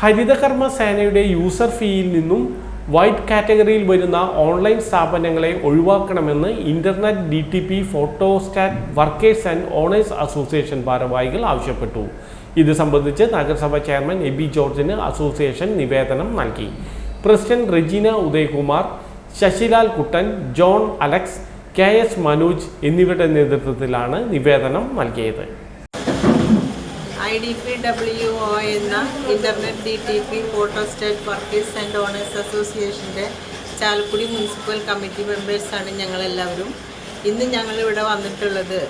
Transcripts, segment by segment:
ഹരിതകർമ്മ സേനയുടെ യൂസർ ഫീയിൽ നിന്നും വൈറ്റ് കാറ്റഗറിയിൽ വരുന്ന ഓൺലൈൻ സ്ഥാപനങ്ങളെ ഒഴിവാക്കണമെന്ന് internet D T P photostat workers and owners association ഭാരവാഹികൾ ആവശ്യപ്പെട്ടു. ഇത് സംബന്ധിച്ച് നഗരസഭ ചെയർമാൻ എ ബി ജോർജിന് അസോസിയേഷൻ നിവേദനം നൽകി. President Rejeena Udayakumar Sasilal Kuttan John Alex K S Manoj എന്നിവരുടെ നേതൃത്വത്തിലാണ് നിവേദനം നൽകിയത്. I D P W O എന്ന internet D T P photostat workers and owners അസോസിയേഷന്റെ ചാലക്കുടി മുനിസിപ്പൽ കമ്മിറ്റി മെമ്പേഴ്സാണ് ഞങ്ങളെല്ലാവരും. ഇന്ന് ഞങ്ങളിവിടെ വന്നിട്ടുള്ളത്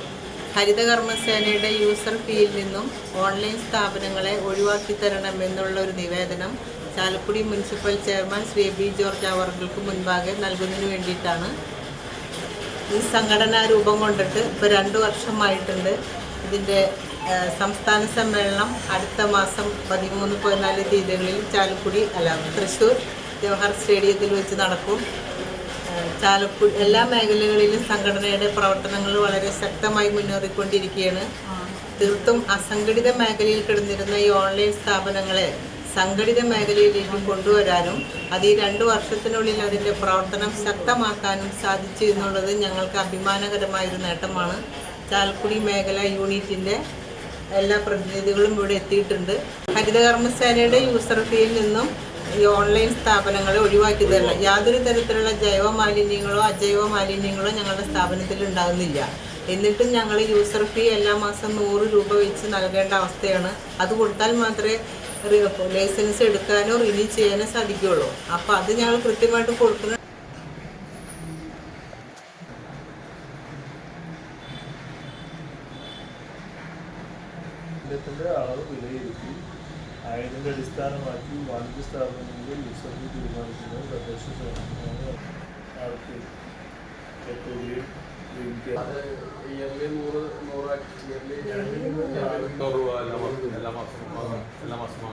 ഹരിതകർമ്മസേനയുടെ യൂസർ ഫീയിൽ നിന്നും ഓൺലൈൻ സ്ഥാപനങ്ങളെ ഒഴിവാക്കി തരണമെന്നുള്ള ഒരു നിവേദനം Chalakudy municipal chairman Sri B George അവർക്ക് മുൻപാകെ നൽകുന്നതിന് വേണ്ടിയിട്ടാണ്. ഈ സംഘടനാ രൂപം കൊണ്ടിട്ട് ഇപ്പോൾ രണ്ട് വർഷമായിട്ടുണ്ട്. ഇതിന്റെ സംസ്ഥാന സമ്മേളനം അടുത്ത മാസം പതിമൂന്ന് പതിനാല് തീയതികളിൽ ചാലക്കുടി അല്ല തൃശ്ശൂർ ജവഹർ സ്റ്റേഡിയത്തിൽ വെച്ച് നടക്കും. ചാലക്കുടി എല്ലാ മേഖലകളിലും സംഘടനയുടെ പ്രവർത്തനങ്ങൾ വളരെ ശക്തമായി മുന്നേറിക്കൊണ്ടിരിക്കുകയാണ്. തീർത്തും അസംഘടിത മേഖലയിൽ കിടന്നിരുന്ന ഈ ഓൺലൈൻ സ്ഥാപനങ്ങളെ സംഘടിത മേഖലയിലേക്ക് കൊണ്ടുവരാനും അത് ഈ രണ്ട് വർഷത്തിനുള്ളിൽ അതിന്റെ പ്രവർത്തനം ശക്തമാക്കാനും സാധിച്ചു എന്നുള്ളത് ഞങ്ങൾക്ക് അഭിമാനകരമായൊരു നേട്ടമാണ്. ചാലക്കുടി മേഖല യൂണിറ്റിന്റെ എല്ലാ പ്രതിനിധികളും ഇവിടെ എത്തിയിട്ടുണ്ട്. ഹരിതകർമ്മസേനയുടെ യൂസർ ഫീയിൽ നിന്നും ഈ ഓൺലൈൻ സ്ഥാപനങ്ങളെ ഒഴിവാക്കി തരണം. യാതൊരു തരത്തിലുള്ള ജൈവ മാലിന്യങ്ങളോ അജൈവ മാലിന്യങ്ങളോ ഞങ്ങളുടെ സ്ഥാപനത്തിൽ ഉണ്ടാകുന്നില്ല. എന്നിട്ടും ഞങ്ങൾ യൂസർ ഫീ എല്ലാ മാസം നൂറ് രൂപ വെച്ച് നൽകേണ്ട അവസ്ഥയാണ്. അത് കൊടുത്താൽ മാത്രമേ ലൈസൻസ് എടുക്കാനോ റിന്യൂ ചെയ്യാനോ സാധിക്കുകയുള്ളൂ. അപ്പോൾ അത് ഞങ്ങൾ കൃത്യമായിട്ട് കൊടുക്കുന്ന ത്തിന്റെ അളവ് വിലയിരുത്തി അതിന്റെ അടിസ്ഥാനമാക്കി വാണിജ്യ സ്ഥാപനങ്ങളിൽ യൂസറിന് തീരുമാനിക്കുന്നത് തദ്ദേശ സ്വയംഭരണ നടത്തി രൂപ എല്ലാ മാസം എല്ലാ മാസം എല്ലാ മാസം